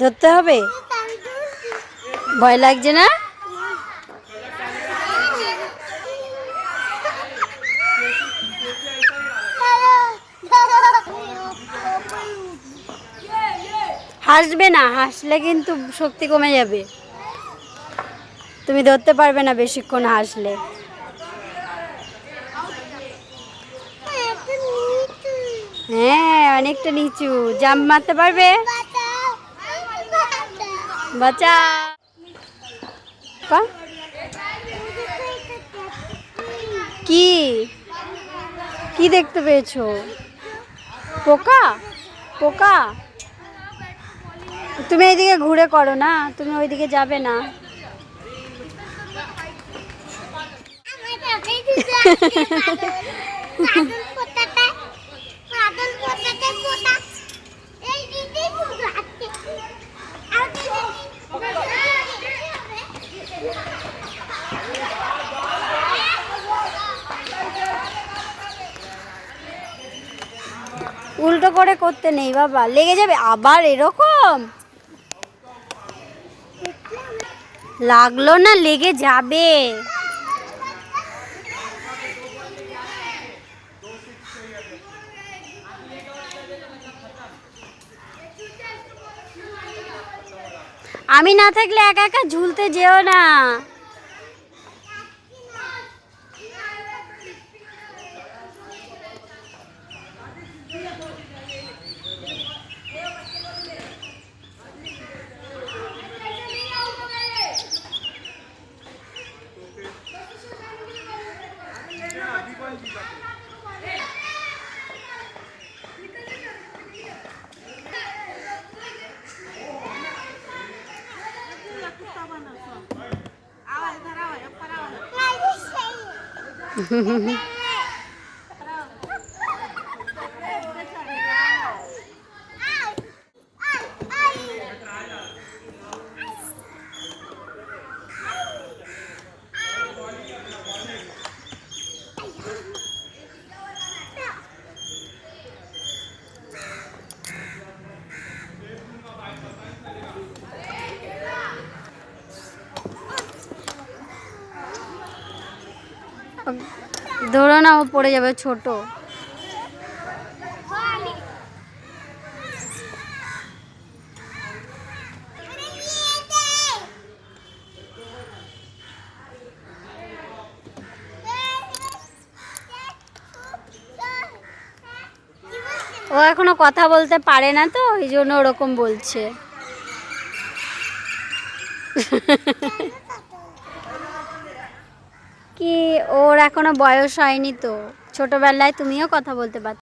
ধরতে হবে? ভয় লাগছে না? হাসবে না, হাসলে কিন্তু শক্তি কমে যাবে। তুমি ধরতে পারবে না বেশিক্ষণ হাসলে। হ্যাঁ অনেকটা নিচু। জাম্প মারতে পারবে? বাচ্চা কি? কি দেখতে পেয়েছ? পোকা? পোকা? তুমি এইদিকে ঘুরে করো না, তুমি ওইদিকে যাবে না। উল্টো করে করতে নেই বাবা, লেগে যাবে আবার এরকম? লাগল না লেগে যাবে। আমি না থাকলে একা একা ঝুলতে যেও না। Mm-hmm. ধরো না, ও পড়ে যাবে, ছোট। ও এখনও কথা বলতে পারে না তো, ওই জন্য ওরকম বলছে। কি? ওর এখনও বয়স হয়নি তো। ছোটবেলায় তুমিও কথা বলতে পারতে।